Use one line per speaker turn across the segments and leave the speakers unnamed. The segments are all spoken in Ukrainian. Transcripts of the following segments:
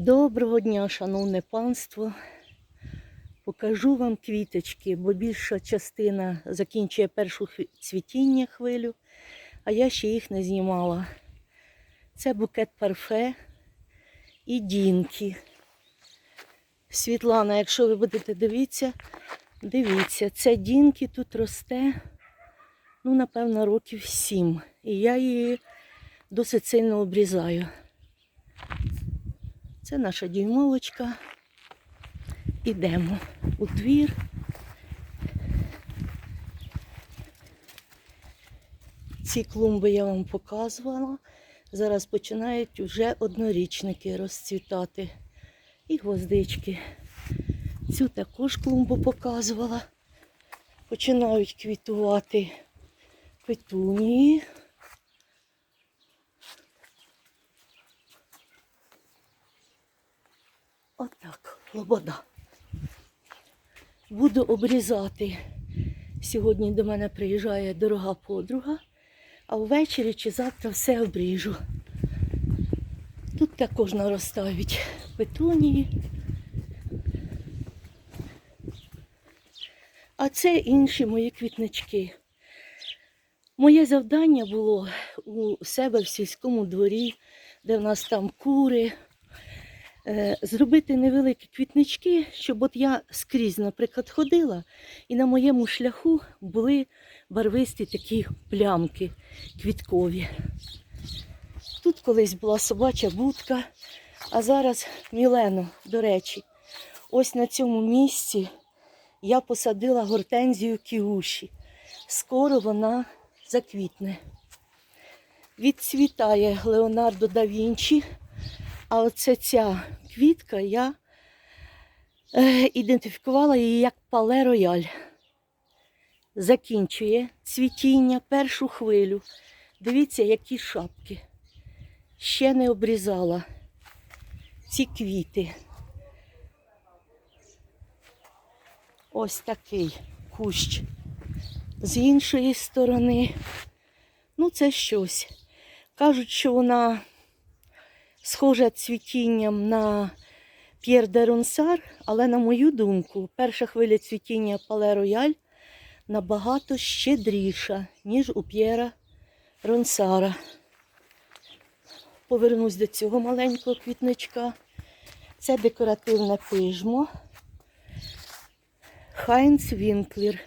Доброго дня, шановне панство. Покажу вам квіточки, бо більша частина закінчує першу цвітіння хвилю, а я ще їх не знімала. Це букет парфе і дінки. Світлана, якщо ви будете дивитися, дивіться, це дінки тут росте, ну, напевно, років сім. І я її досить сильно обрізаю. Це наша дюймовочка. Ідемо у двір. Ці клумби я вам показувала. Зараз починають вже однорічники розцвітати. І гвоздички. Цю також клумбу показувала. Починають квітувати петунії. Отак, лобода. Буду обрізати. Сьогодні до мене приїжджає дорога подруга, а ввечері чи завтра все обріжу. Тут також наростають петунії. А це інші мої квітнички. Моє завдання було у себе в сільському дворі, де в нас там кури, зробити невеликі квітнички, щоб от я скрізь, наприклад, ходила, і на моєму шляху були барвисті такі плямки квіткові. Тут колись була собача будка, а зараз Мілено, до речі, ось на цьому місці я посадила гортензію кіуші. Скоро вона заквітне. Відцвітає Леонардо да Вінчі, а оце ця квітка, я е, ідентифікувала її як пале рояль. Закінчує цвітіння першу хвилю. Дивіться, які шапки. Ще не обрізала ці квіти. Ось такий кущ. З іншої сторони. Ну, це щось. Кажуть, що вона схожа цвітінням на П'єр де Ронсар, але на мою думку, перша хвиля цвітіння Пале Рояль набагато щедріша, ніж у П'єра Ронсара. Повернусь до цього маленького квітничка. Це декоративне пижмо. Хайнц Вінклер.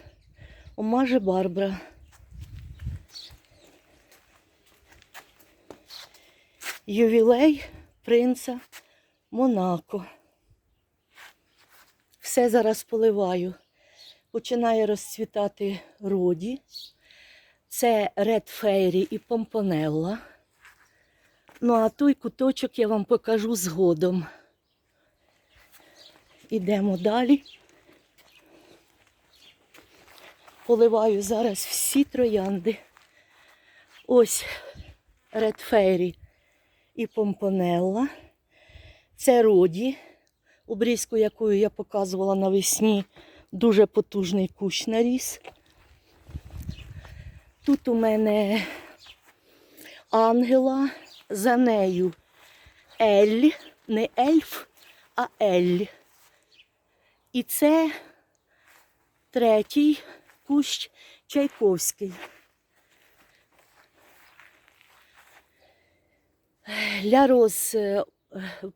Омаже Барбара. Ювілей принца Монако. Все зараз поливаю. Починає розцвітати роді. Це Red Fairy і Помпонелла. Ну, а той куточок я вам покажу згодом. Ідемо далі. Поливаю зараз всі троянди. Ось Red Fairy і Помпонелла. Це Роді, обрізку якою я показувала навесні. Дуже потужний кущ наріс. Тут у мене ангела, за нею Ель, не ельф, а Ель. І це третій кущ Чайковський. Ля роз, е,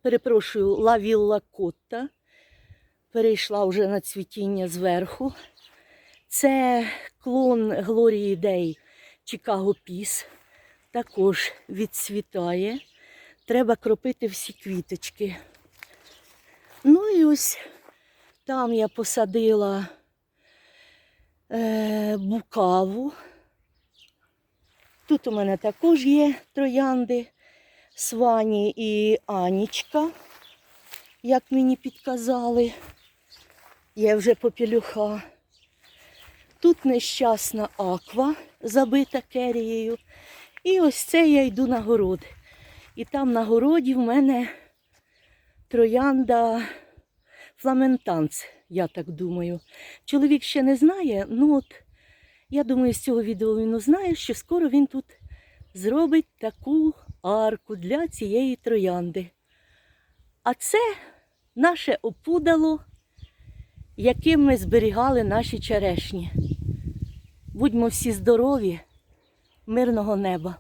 перепрошую, лавілла Котта. Перейшла вже на цвітіння зверху. Це клон Глорії Дей Чикаго Піс. Також відцвітає. Треба кропити всі квіточки. Ну і ось там я посадила е, букаву. Тут у мене також є троянди Свані і Анічка, як мені підказали. Є вже попілюха. Тут нещасна аква, забита керією. І ось це я йду на город. І там на городі в мене троянда фламентанц, я так думаю. Чоловік ще не знає, ну от я думаю, з цього відео він узнає, що скоро він тут зробить таку арку для цієї троянди. А це наше опудало, яким ми зберігали наші черешні. Будьмо всі здорові, мирного неба.